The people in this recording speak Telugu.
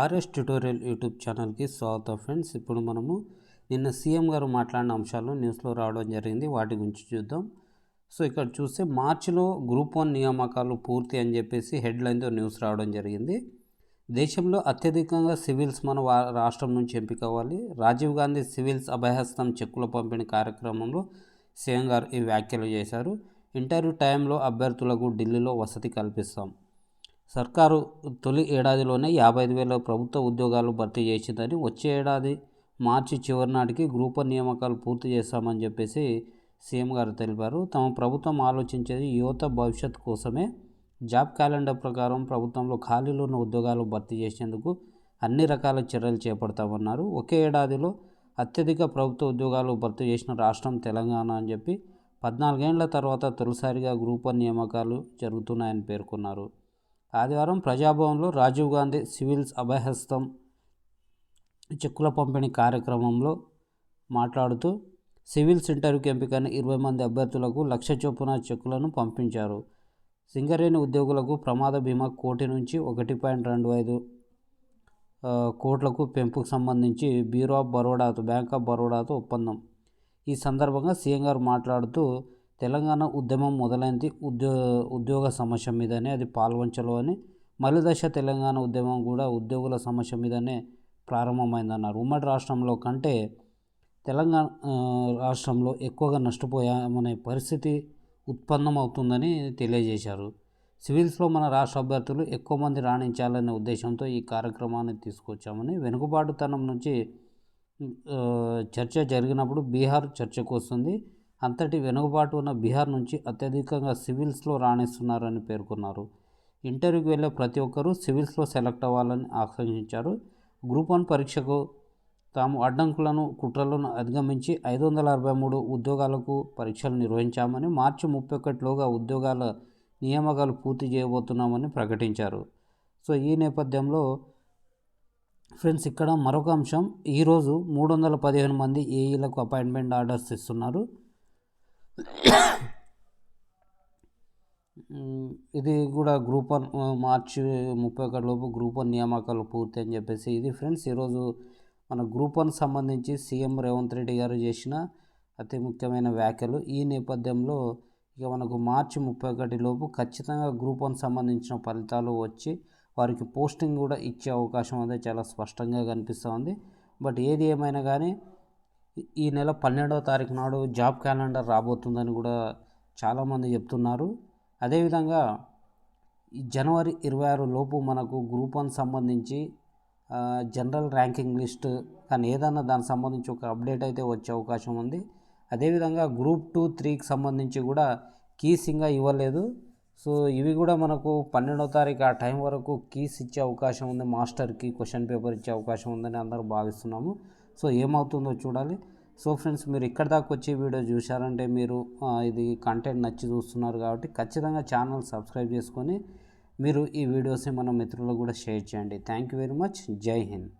ఆర్ఎస్ ట్యూటోరియల్ యూట్యూబ్ ఛానల్కి స్వాగతం ఫ్రెండ్స్. ఇప్పుడు మనము నిన్న సీఎం గారు మాట్లాడిన అంశాలు న్యూస్లో రావడం జరిగింది. వాటి గురించి చూద్దాం. సో ఇక్కడ చూస్తే మార్చిలో గ్రూప్ వన్ నియామకాలు పూర్తి అని చెప్పేసి హెడ్లైన్తో న్యూస్ రావడం జరిగింది. దేశంలో అత్యధికంగా సివిల్స్ మన రాష్ట్రం నుంచి ఎంపిక అవ్వాలి రాజీవ్ గాంధీ సివిల్స్ అభయహస్తం చెక్కుల పంపిణీ కార్యక్రమంలో సీఎం గారు ఈ వ్యాఖ్యలు చేశారు. ఇంటర్వ్యూ టైంలో అభ్యర్థులకు ఢిల్లీలో వసతి కల్పిస్తాం. సర్కారు తొలి ఏడాదిలోనే యాభై ఐదు వేల ప్రభుత్వ ఉద్యోగాలు భర్తీ చేసిందని వచ్చే ఏడాది మార్చి చివరి నాటికి గ్రూప్ నియామకాలు పూర్తి చేస్తామని చెప్పేసి సీఎం గారు తెలిపారు. తమ ప్రభుత్వం ఆలోచించేది యువత భవిష్యత్ కోసమే. జాబ్ క్యాలెండర్ ప్రకారం ప్రభుత్వంలో ఖాళీలు ఉన్న ఉద్యోగాలు భర్తీ చేసేందుకు అన్ని రకాల చర్యలు చేపడతామన్నారు. ఒకే ఏడాదిలో అత్యధిక ప్రభుత్వ ఉద్యోగాలు భర్తీ చేసిన రాష్ట్రం తెలంగాణ అని చెప్పి పద్నాలుగేండ్ల తర్వాత తొలిసారిగా గ్రూప్ నియామకాలు జరుగుతున్నాయని పేర్కొన్నారు. ఆదివారం ప్రజాభవన్లో రాజీవ్ గాంధీ సివిల్స్ అభయహస్తం చెక్కుల పంపిణీ కార్యక్రమంలో మాట్లాడుతూ సివిల్స్ ఇంటర్వ్యూకి ఎంపికైన ఇరవై మంది అభ్యర్థులకు లక్ష చొప్పున చెక్కులను పంపించారు. సింగరేణి ఉద్యోగులకు ప్రమాద బీమా కోటి నుంచి ఒకటి పాయింట్ రెండు ఐదు కోట్లకు పెంపుకు సంబంధించి బ్యూరో ఆఫ్ బరోడాతో బ్యాంక్ ఆఫ్ బరోడాతో ఒప్పందం. ఈ సందర్భంగా సీఎం గారు మాట్లాడుతూ తెలంగాణ ఉద్యమం మొదలైంది. ఉద్యో ఉద్యోగ సమస్య మీదనే అది పాల్వంచలో అని మలిదశ తెలంగాణ ఉద్యమం కూడా ఉద్యోగుల సమస్య మీదనే ప్రారంభమైందన్నారు. ఉమ్మడి రాష్ట్రంలో కంటే తెలంగాణ రాష్ట్రంలో ఎక్కువగా నష్టపోయామనే పరిస్థితి ఉత్పన్నమవుతుందని తెలియజేశారు. సివిల్స్లో మన రాష్ట్ర అభ్యర్థులు ఎక్కువ మంది రాణించాలనే ఉద్దేశంతో ఈ కార్యక్రమాన్ని తీసుకొచ్చామని వెనుకబాటుతనం నుంచి చర్చ జరిగినప్పుడు బీహార్ చర్చకు వస్తుంది. అంతటి వెనుకబాటు ఉన్న బీహార్ నుంచి అత్యధికంగా సివిల్స్లో రాణిస్తున్నారని పేర్కొన్నారు. ఇంటర్వ్యూకి వెళ్ళే ప్రతి ఒక్కరూ సివిల్స్లో సెలెక్ట్ అవ్వాలని ఆకాంక్షించారు. గ్రూప్ వన్ పరీక్షకు తాము అడ్డంకులను కుట్రలను అధిగమించి ఐదు వందల అరవై మూడు ఉద్యోగాలకు పరీక్షలు నిర్వహించామని మార్చి ముప్పై ఒకటిలోగా ఉద్యోగాల నియామకాలు పూర్తి చేయబోతున్నామని ప్రకటించారు. సో ఈ నేపథ్యంలో ఫ్రెండ్స్ ఇక్కడ మరొక అంశం. ఈరోజు మూడు వందల పదిహేను మంది ఏఈలకు అపాయింట్మెంట్ ఆర్డర్స్ ఇస్తున్నారు. ఇది కూడా గ్రూప్ వన్ మార్చి ముప్పై ఒకటి లోపు గ్రూప్ వన్ నియామకాలు పూర్తి అని చెప్పేసి ఇది ఫ్రెండ్స్ ఈరోజు మన గ్రూప్ వన్ సంబంధించి సీఎం రేవంత్ రెడ్డి గారు చేసిన అతి ముఖ్యమైన వ్యాఖ్యలు. ఈ నేపథ్యంలో ఇక మనకు మార్చి ముప్పై ఒకటి లోపు ఖచ్చితంగా గ్రూప్ వన్ సంబంధించిన ఫలితాలు వచ్చి వారికి పోస్టింగ్ కూడా ఇచ్చే అవకాశం అనేది చాలా స్పష్టంగా కనిపిస్తూ ఉంది బట్ ఏది ఏమైనా కానీ ఈ- నెల పన్నెండవ తారీఖు నాడు జాబ్ క్యాలెండర్ రాబోతుందని కూడా చాలామంది చెప్తున్నారు. అదేవిధంగా ఈ జనవరి ఇరవై ఆరు లోపు మనకు గ్రూప్ వన్ సంబంధించి జనరల్ ర్యాంకింగ్ లిస్ట్ కానీ ఏదన్నా దానికి సంబంధించి ఒక అప్డేట్ అయితే వచ్చే అవకాశం ఉంది. అదేవిధంగా గ్రూప్ టూ త్రీకి సంబంధించి కూడా కీస్ ఇంకా ఇవ్వలేదు. సో ఇవి కూడా మనకు పన్నెండవ తారీఖు ఆ టైం వరకు కీస్ ఇచ్చే అవకాశం ఉంది. మాస్టర్కి క్వశ్చన్ పేపర్ ఇచ్చే అవకాశం ఉందని అందరూ భావిస్తున్నాము. సో ఏమవుతుందో చూడాలి. సో ఫ్రెండ్స్ మీరు ఇక్కడ దాకా వచ్చే వీడియో చూశారంటే మీరు ఇది కంటెంట్ నచ్చి చూస్తున్నారు కాబట్టి ఖచ్చితంగా ఛానల్ సబ్స్క్రైబ్ చేసుకొని మీరు ఈ వీడియోస్ని మన మిత్రులకు కూడా షేర్ చేయండి. థ్యాంక్ యూ వెరీ మచ్ జై హింద్